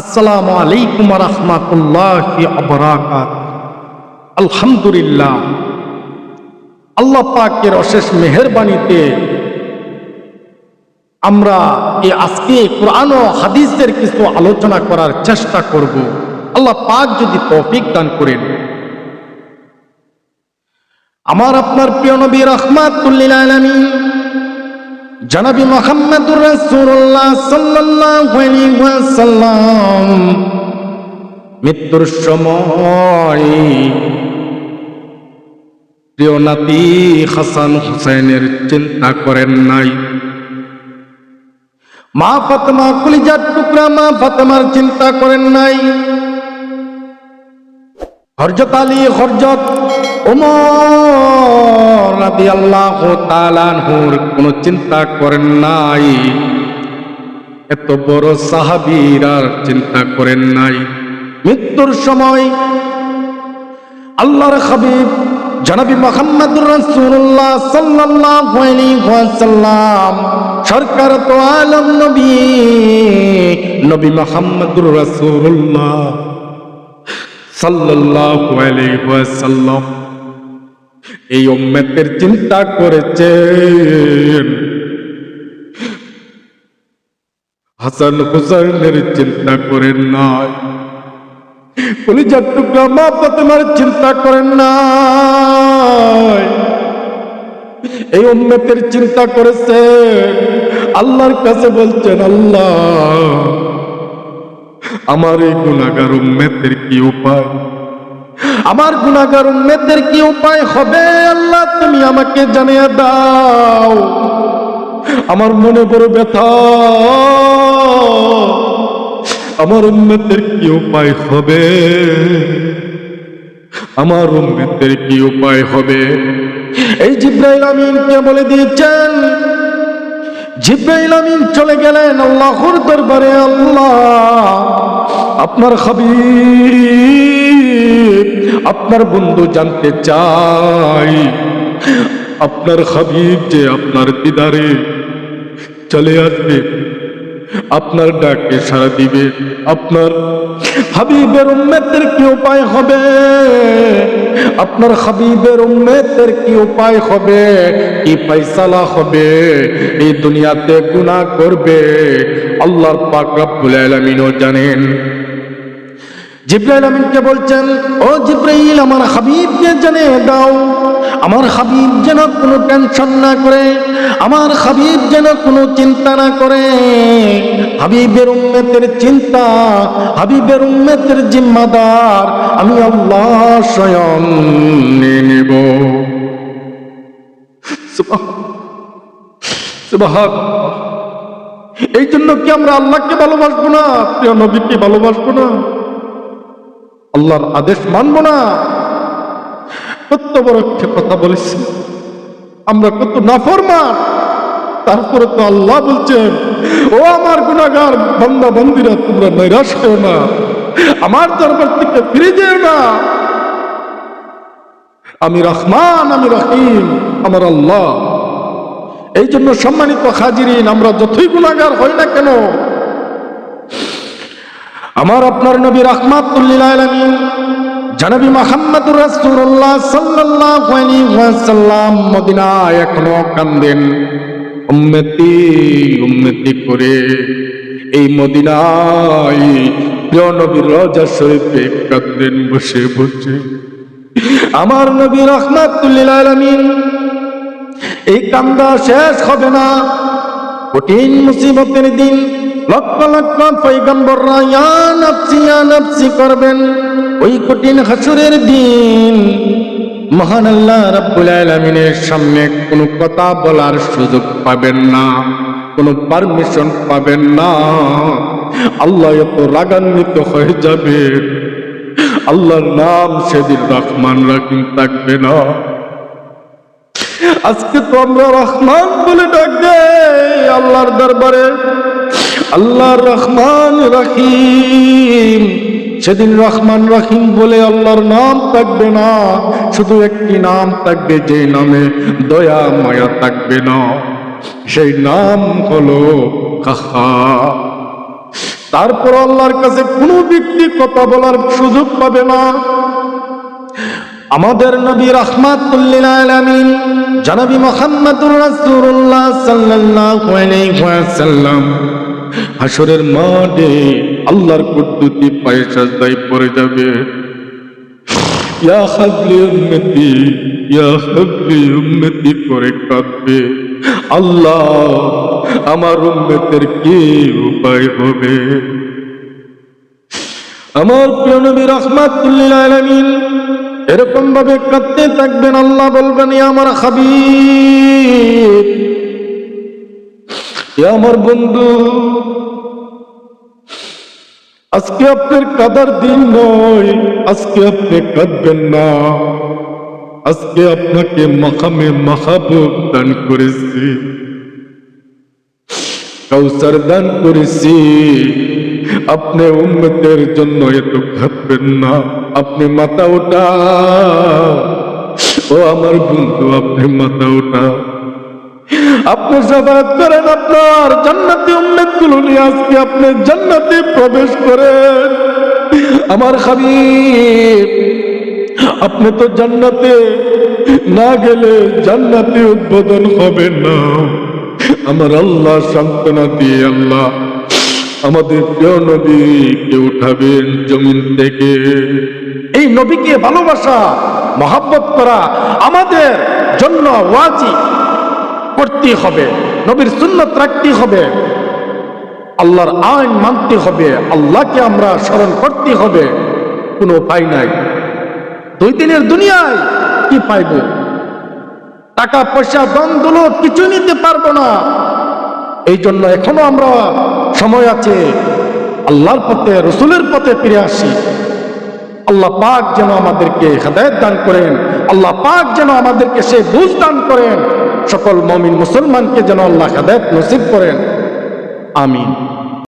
আসসালামু আলাইকুম রহমাতুল্লাহ আবরাকাত আলহামদুলিল্লাহ। আল্লাহ পাকের অশেষ মেহরবানিতে আমরা এই আজকে কোরআন ও হাদিসের কিছু আলোচনা করার চেষ্টা করব। আল্লাহ পাক যদি তৌফিক দান করেন। আমার আপনার প্রিয় নবী রহমাতুল্লিল আলামিন জনাবি মোহাম্মদুর রাসূলুল্লাহ সাল্লাল্লাহু আলাইহি ওয়াসাল্লাম, মৃত্যুর সময় প্রিয় নাতি হাসান হুসাইনের চিন্তা করেন নাই। মা ফাতেমা কলিজার টুকরা মা ফাতেমার চিন্তা করেন নাই। হরজত আলী হরজত ওমর রাদি চিন্তা করেন নাই। এত বড় সাহাবীর আর চিন্তা করেন নাই। মৃত্যুর সময় আল্লাহর হাবিব জনাবি মোহাম্মদুর আলাইহি ওয়াসাল্লাম, সরকার তো আলম নবী নবী মোহাম্মদুর রাসূলুল্লাহ। ওয়াসাল্লাম এই উম্মতের চিন্তা করেছেন। হাসান হুসাইনের চিন্তা করেন নাই। কলিজার টুকরা মা ফাতেমার চিন্তা করেন নাই। এই উম্মতের চিন্তা করেছেন। আল্লাহর কাছে বলছেন, আল্লাহ আমার এই গুণাগার উম্মেতের কি উপায়? আমার গুণাগার উম্মেতের কি উপায় হবে আল্লাহ, তুমি আমাকে জানিয়ে দাও। আমার মনে বড় ব্যথা। আমার উম্মেতের কি উপায় হবে? আমার উম্মেতের কি উপায় হবে? এই জিব্রাইল আমিনকে বলে দিয়েছেন জিব্রাইল আমিন চলে গেলেন আল্লাহর দরবারে, আল্লাহ, আপনার হাবিব, আপনার বন্ধু জানতে চাই। আপনার হাবিব যে আপনার দিদারে চলে আসবে। আপনার ডাকে সারা দিবে, আপনার হাবিবের উম্মেতের কি উপায় হবে? আপনার হাবিবের উম্মেতের কি উপায় হবে? কি ফয়সালা হবে? এই দুনিয়াতে গুনাহ করবে। আল্লাহর পাক রব্বুল আলামিনও জানেন। জিব্রাইল আমিনকে বলছেন, ও জিব্রাইল, আমার হাবিবকে জানে দাও। আমার হাবিব যেন কোনো টেনশন না করে, আমার হাবিব যেন কোনো চিন্তা না করে। হাবিবের উম্মেতের চিন্তা, হাবিবের উম্মেতের জিম্মাদার, আমি আল্লাহ স্বয়ং নেব। এই জন্য কি আমরা আল্লাহকে ভালোবাসবো না, প্রিয় নবীকে ভালোবাসবো না? আল্লাহর আদেশ মানব না। কত বড় একটা কথা বলেছি। আমরা কত নাফরমান। তারপরে তো আল্লাহ বলছেন, ও আমার গুণাগার বন্দা, বন্দিরা, তোমরা নৈরাশ হও না। আমার দরবার থেকে ফিরে যেও না। আমি রহমান, আমি রহিম, আমার আল্লাহ। এই জন্য সম্মানিত হাজিরিন, আমরা যতই গুণাগার হই না কেন, আমার আপনার নবী রহমাতুল্লিল জানাবি মোহাম্মদুর রাসূলুল্লাহ সাল্লাল্লাহু আলাইহি ওয়াসাল্লাম মদিনায় এখনও কান্দেন। উম্মতি উম্মতি করে এই মদিনায় প্রিয় নবীর রজা শরীফে কান্দেন, বসে বসে। আমার নবী রহমাতুল্লিল আলামিন, এই কান্দা শেষ হবে না। কঠিন মুসিবতের দিন লক্ষ লক্ষ পৈগম্বররা ইয়া নাফসি করবেন। ওই কঠিন হাসুরের দিন। মহান আল্লাহ রাব্বুল আলামিনের সামনে কোনো কথা বলার সুযোগ পাবেন না, কোনো পারমিশন পাবেন না। আল্লাহ এত রাগান্বিত হয়ে যাবে। আল্লাহর নাম সেদিন রহমান রাহিম থাকবে না? আজকে তো আমরা রহমান বলে ডাক আল্লাহর দরবারে। আল্লাহর রহমান রাহিম। সেদিন রহমান রাহিম বলে আল্লাহর নাম থাকবে না। শুধু একটি নাম থাকবে, যে নামে দয়া, মায়া থাকবে না। সেই নাম হলো কাহা তারপর আল্লাহর কাছে কোনো ব্যক্তি কথা বলার সুযোগ পাবে না। আমাদের নবী রহমাতুল্লিল আলামিন, জনাবি মোহাম্মদুর রাসূলুল্লাহ সাল্লাল্লাহু আলাইহি ওয়াসাল্লাম হাসরের মাঠে আল্লাহর কুদ্দুতি পায়ে সাজদায় পড়ে যাবে। করে কাঁদবে। আল্লাহ আমার কি উপায় হবে? আমার প্রিয় নবী এরকম ভাবে কাঁদতে থাকবেন, আল্লাহ বলবেন আমার ইয়া আমার বন্ধু, আজকে আপনার কাদার দিন নয়, আজকে আপনি কাঁদবেন না। আজকে আপনাকে মাখামে মাখাবুব দান করেছি। কৌসার দান করেছি। আপনি উম্মতের জন্য এত ভাববেন না। আপনি মাথা ওঠা। ও আমার বন্ধু, আপনি মাথা ওঠা। আপনি সাবাত করেন আপনার জান্নাতি উম্মতগুলো নিয়ে আজকে আপনি জান্নাতে প্রবেশ করেন। আমার হাবিব, আপনি তো জান্নাতে না গেলে জান্নাতে উদ্বোধন হবে না। আমার আল্লাহ সান্ত্বনা দিয়ে আল্লাহ আমাদের প্রিয় নবীকে উঠাবেন জমিন থেকে। এই নবীকে ভালোবাসা, মহাব্বত করা আমাদের জন্য ওয়াজিব। করতে হবে, নবীর সুন্নত রাখতে হবে, আল্লাহর আইন মানতে হবে, আল্লাহকে আমরা স্মরণ করতে হবে, কোনো উপায় নাই। দুই দিনের দুনিয়ায় কি পাইব? টাকা পয়সা দন দৌলত কিছু নিতে পারব না। এই জন্য এখনও আমরা সময় আছে, আল্লাহর পথে, রসুলের পথে ফিরে আসি। আল্লাহ পাক যেন আমাদেরকে হেদায়ত দান করেন, আল্লাহ পাক যেন আমাদেরকে সে বুঝ দান করেন। সকল মমিন মুসলমানকে যেন আল্লাহ হেদায়ত নসিব করেন। আমিন।